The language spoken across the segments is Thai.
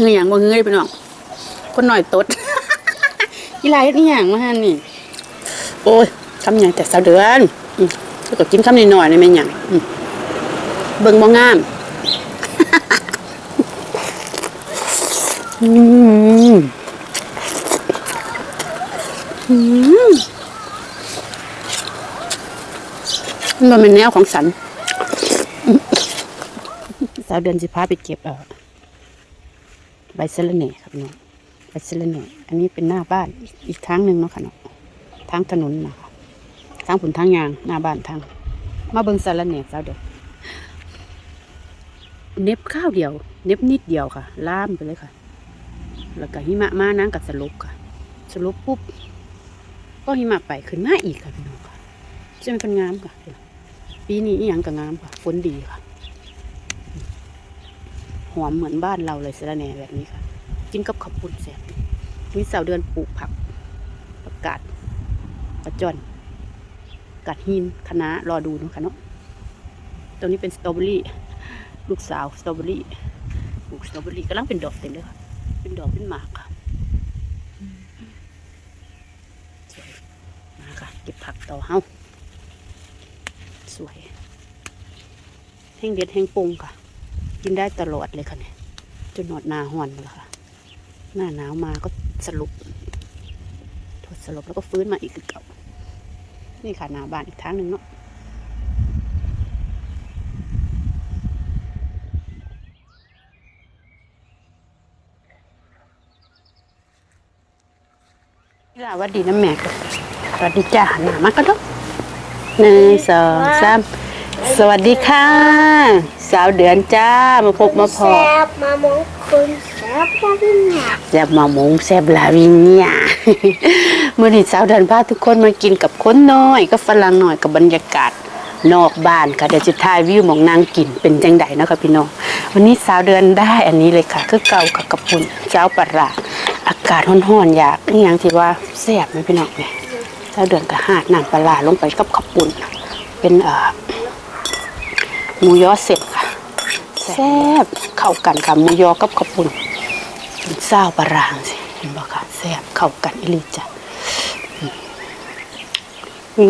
เงยอย่างบ่เงยไปน้องคนหน่อยตดอีหลายนี่อย่างมาหันนี่ โอ้ยคำหยังแต่สาวเดือนอืมแล้วก็กินคำนิดหน่อยในแม่นหยังเบิ่งบ่งามอืมอืมมันเป็นแนวของสันสาวเดือนสิพาไปเก็บเอ่อ ใบเซเลเน่ครับน้องใบเซเลเน่อันนี้เป็นหน้าบ้านอีกทางหนึ่งเนาะค่ะเนาะทางถนนนะคะทางผุนทางยางหน้าบ้านทาง มาเบิ่งเซเลเน่สาวเดือเน็บข้าวเดียว เน็บนิดเดียวค่ะ ล่ามไปเลยค่ะ แล้วก็หิมะมานั่งกับสลบค่ะ สลบปุ๊บ ก็หิมะไปขึ้นมาอีกค่ะพี่น้องค่ะใช่ไหมเป็นงามค่ะ ปีนี้อีหยังก็งามค่ะ ฝนดีค่ะ อมเหมือนบ้านเราเลยสะระแหน่แบบนี้ค่ะ กินกับข้าวปุ้นแซ่บมีสาวเดือนปลูกผักประกาศประจอนกัดหินคณะรอดูนะคะเนาะตรงนี้เป็นสตรอเบอรี่ลูกสาวสตรอเบอรี่ปลูกสตรอเบอรี่กำลังเป็นดอกเต็มเลยค่ะ เป็นดอกเป็นหมากค่ะสวยมาค่ะ เก็บผักต่อเฮาสวย แห้งเด็ดแห้งปรุงค่ะ กินได้ตลอดเลยค่ะเนี่ยจนหนอดนาหอนแล้วค่ะ หน้าหนาวมาก็สรุปทดสรุปแล้วก็ฟื้นมาอีกคือเก่า นี่ค่ะหนาบานอีกทางหนึ่งเนาะนี่ล่ะหวัดดีน้ำแม่สวัสดีจ้าหนามาก็ดกหนึ่งสองสาม สวัสดีค่ะ สาวเดือนจ้ามาพบมาพอแซบมามงคุณแซบพ่อพี่หนักแซ่บมาหมงแซ่บลาวินเนี่ยเมื่อนี้สาวเดินพาทุกคนมากินกับคนน้อยก็ฝรั่งหน่อยกับบรรยากาศนอกบ้านค่ะเดี๋ยวจะถ่ายวิวหมองนางกินเป็นจังไดนะคะพี่น้องวันนี้สาวเดือนได้อันนี้เลยค่ะ คือเก่ากับกระปุ่นเจ้าปลาร้าอากาศร้อนๆอยากนี่ยังที่ว่าแซ่บไหมพี่น้องเนี่ยสาวเดือนก็หาดน้ำปลาร้าลงไปกับกระปุ่นเป็นเอ่อ หมูยอเสร็จค่ะแซ่บเข้ากันค่ะหมูยอกับกระปุ่นเป็นเศร้าวปลารางสิเห็นบ่ค่ะแซ่บเข้ากันอีหลีจ้ะ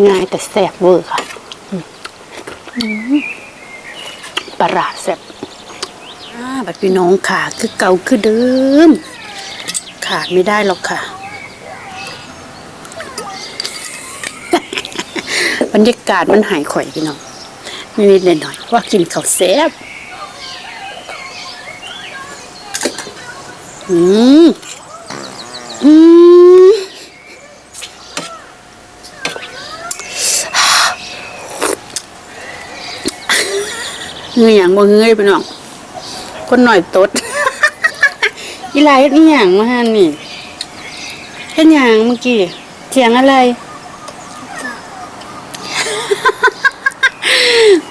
ง่ายแต่แซ่บเวอร์ค่ะปลาร้าแซ่บอ่าบัดพี่น้องค่ะ คือเก่าคือเดิม ขาดไม่ได้หรอกค่ะ บรรยากาศมันหายข่อยพี่น้อง นิดๆหน่อยๆว่ากินข้าวแซ่บอืมอืมเงยอย่างบ่เงยไปน้องคนหน่อยตดอีหลายเฮ็ดอีหยังมาหันนี่เฮ็ดหยังเมื่อกี้เสียงอะไร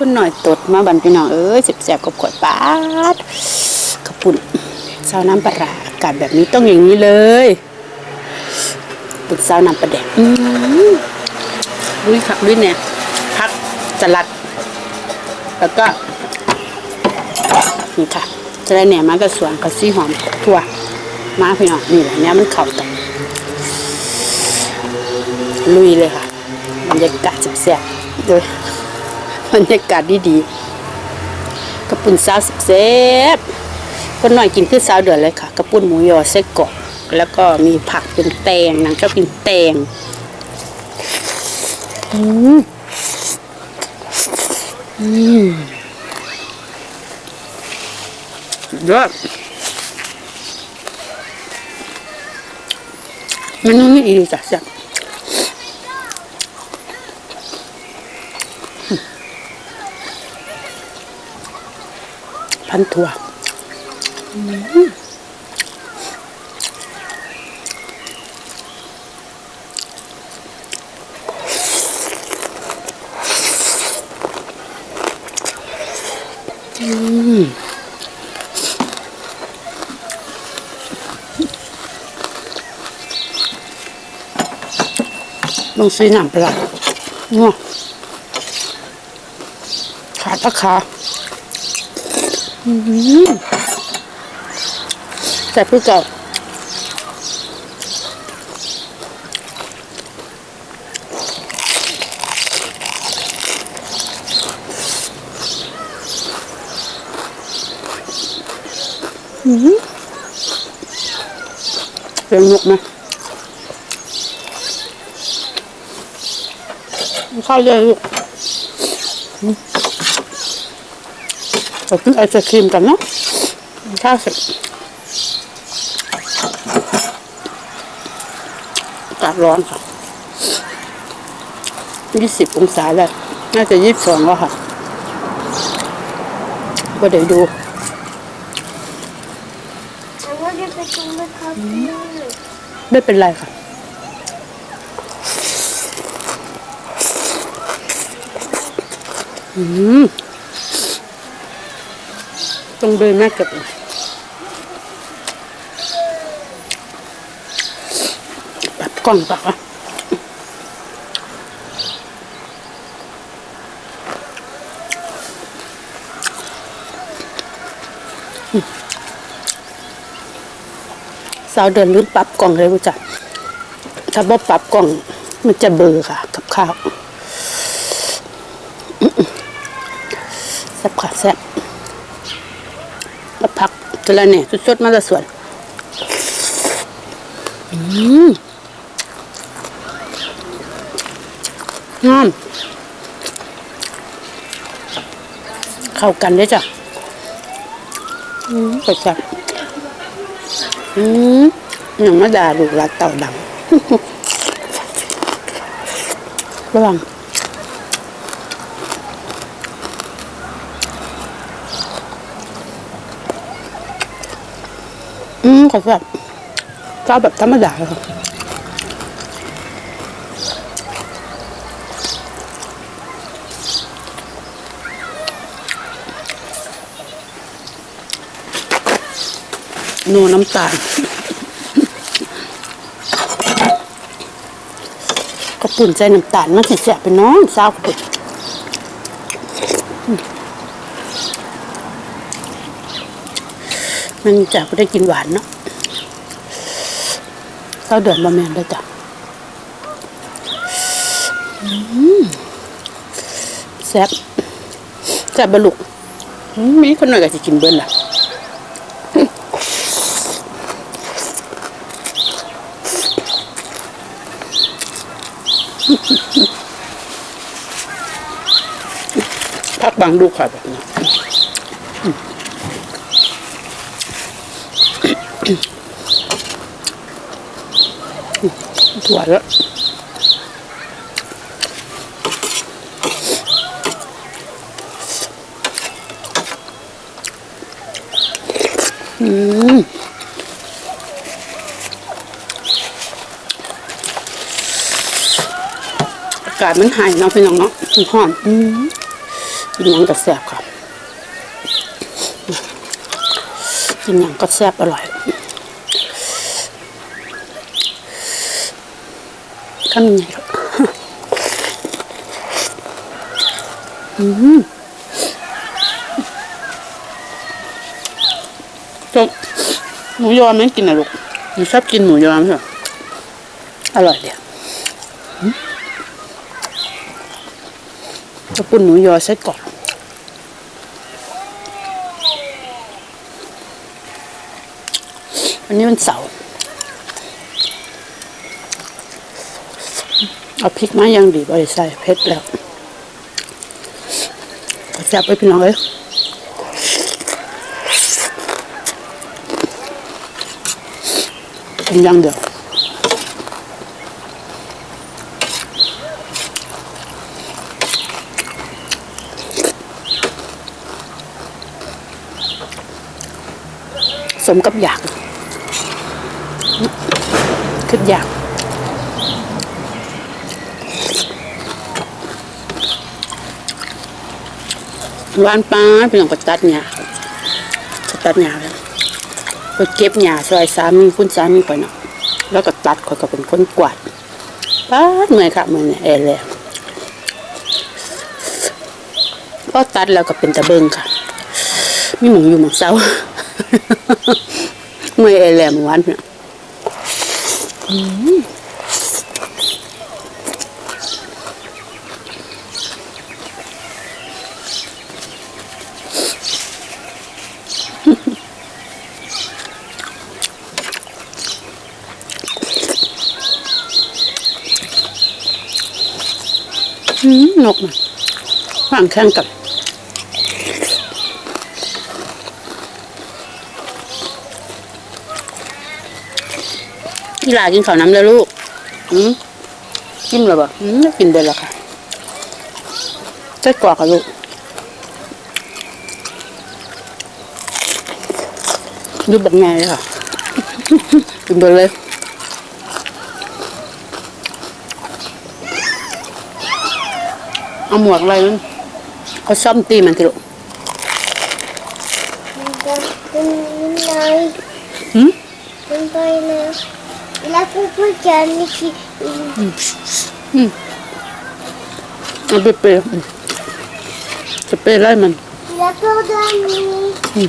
คนหน่อยตดมาบันพี่น้องเอ้ยแสบๆกับขวดปาดกระปุ่นซาวน้ำปลาร้าอากาศแบบนี้ต้องอย่างนี้เลยปุดซาวน้ำปลาแดกอืมลุยค่ะลุยเนี่ยพักสลัด แล้วก็นี่ค่ะจะได้แหนมมากับส่วนกับซี่หอมถั่วมาพี่น้องนี่แหละเนี้ยมันเข้ากันลุยเลยค่ะบรรยากาศแซ่บๆโดย บรรยากาศดีๆกระปุ่นซาวแซ่บคนหน่อยกินคือซาวเดือดเลยค่ะ กระปุ่นหมูยอไส้กรอกแล้วก็มีผักเป็นแตงนางชอบกินแตงอืมอืมยอดมันนุ่มดีจ้ะจ้ะ พันถั่วอืมอืมลงซีหนำไปละงัวขาดปะขา แต่พื่เก่าอืมเป็นนกไหมเข้าวเลยลูกอืม เรากินไอศครีมกันเนาะข้าวเสร็จอากาศร้อนค่ะยี่สิบองศาแล้ว น่าจะยี่สิบสองแล้วค่ะก็เดี๋ยวดูไม่เป็นไรค่ะอืม ต้องเดินแม่เก็บเลยแบบกล้องปะวะสาวเดินลืมปรับกล่องเลยรู้จักถ้าบ่ปรับกล่อง มันจะเบลอร์ค่ะ กับข้าวแซ่บค่ะแซ่บ แล้วผักตัวละเนี่สดๆมาละส่วนอืมงามเข้ากันเลยจ้ะอืมไปจ้ะอืมยังมาด่าลูกหลานเต่าดังระวัง อืมขอแบบชอบแบบธรรมดาเลยค่ะนัวน้ำตาลก็ปุ่นใจน้ำตาลมันสิแสบไปน้องสาวปุ่นมันจะไม่ได้กินหวานเนาะ เศร้าเดือนบะแมนได้จ้ะแซ่บแซ่บบะลุกอืมมีคนหน่อยก็จะกินเบิ้ลล่ะพักบางลูกค่ะแบบนี้อืม ถั่วแล้วอืมอากาศมันหายเนาะพี่น้องเนาะมันร้อนอืมกินยังก็แซ่บครับกินยังก็แซ่บอร่อย คำใหญ่ครับอืมจบหมูยอไม่กินนะลูกหนูชอบกินหมูยอไหมเหรออร่อยเดียวกระปุ่นหมูยอใส่กรอกวันนี้มันเสาร์ เอาพริกมายังดีบริใส่เผ็ดแล้วจับไปพี่น้องเอ้ยกินยังเดียวสมกับอยากขึ้นอยาก หวานปลาพี่น้องก็ตัดหญ้าก็ตัดหญ้าแล้วไปเก็บหญ้าซอยสามีคุณสามีข่อยเนาะแล้วก็ตัดข่อยก็เป็นคนกวาดป้าดเมื่อยค่ะเมื่อยเนี่ยแอร์แล้วพอตัดแล้วก็เป็นตะเบิงค่ะมีหมองอยู่หมองเศร้าเมื่อยเอแหลมหวานเนี่ยอืม นกน่างแข่งกับพี่ลากินข้าวน้ำแล้วลูกอืมกินหรือเปล่าอืมกินได้แล้วค่ะใส่กรอกค่ะลูกดูแบบไงค่ะกินไปเลย เอาหมวกอะไรมันเขาซ่อมตีมันทีลูกมันจะเป็นยังไงหืมเป็นไปนะแล้วก็พูดกันนี่คือเอาไปเปรย์อืมจะเปรย์ไล่มันแล้วก็ด้านนี้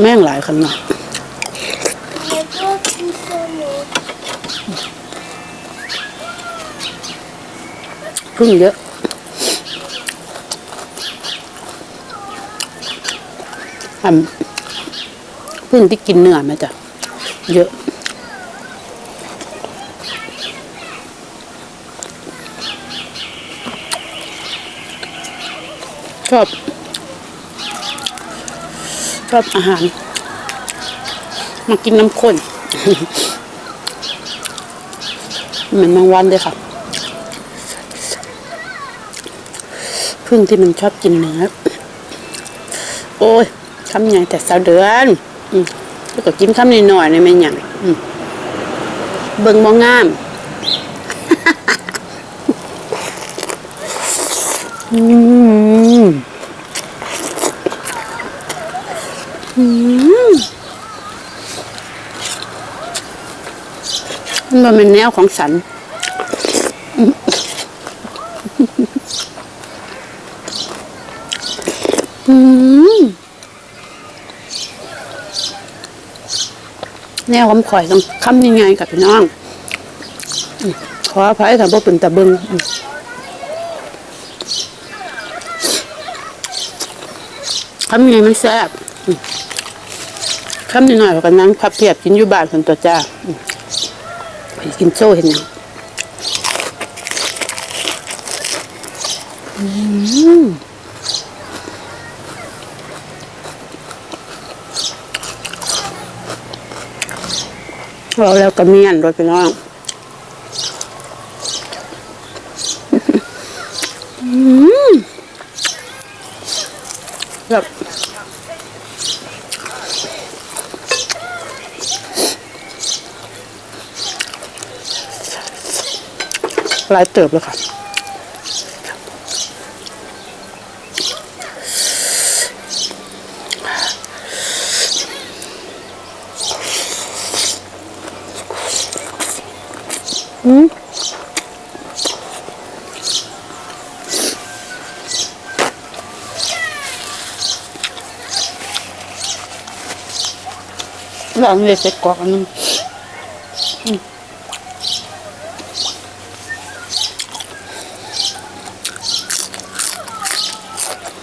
แม่งหลายขนาด พึ่งเยอะทำพึ่งที่กินเนื้อไหมจ๊ะเยอะ ชอบ ชอบอาหาร มากินน้ำข้นเหมือนบางวันเลยค่ะ พึ่งที่มันชอบกินเนื้อ โอ้ยคำใหญ่แต่สาวเดือนอืมแล้วก็กินคำนิดหน่อยในไม่หยังอืมเบิ่งบ่งามอืมอืมมันเป็นแนวของสัน อืมแนวคำข่อยต้องคำยังไงกับพี่น้อง ขออภัยถ้าบ่เป็นตะเบิงอืมคำยังไงมันแซ่บอืมคำนิดหน่อยก็นั่งพับเพียบกินอยู่บ้านคนตัวจ้าไปกินโซ่เห็นยังอืม เราแล้วก็เมียนโดยพี่น้องแบบหลายเติบเลยค่ะ แล้วอันนี้ใส่กรอกนึง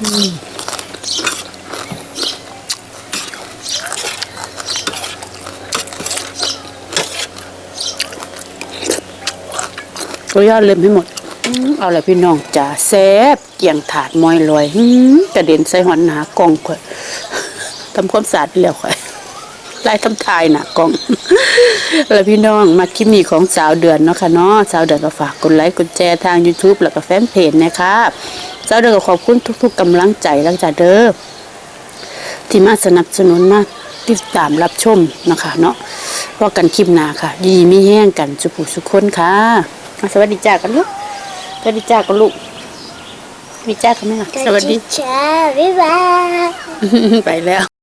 อืมตัวย่าเล็มให้หมด เอาละพี่น้องจ๋าแซ่บเกี่ยงถาดมอยลอยกระเด็นใส่หอนหนากองข่อยทำความสะอาดแล้วค่ะ ไล่ทำทายน่ะกล่องแล้วพี่น้องมาคลิปนี้ของสาวเดือนเนาะค่ะเนาะสาวเดือนก็ฝากกดไลค์กดแชร์ทาง YouTube แล้วก็แฟนเพจนะคะสาวเดือนก็ขอบคุณทุก ๆกำลังใจแล้วจ้ะเด้อที่มาสนับสนุนมาติดตามรับชมนะคะเนาะว่ากันคลิปหน้าค่ะ ดีมีแห้งกันสุขสุขคนค่ะอะ สวัสดีจ้ากันลูกสวัสดีจ้ากันลูกสวัสดีจ้ากันไหมล่ะสวัสดีจ้าบ๊ายบายไปแล้ว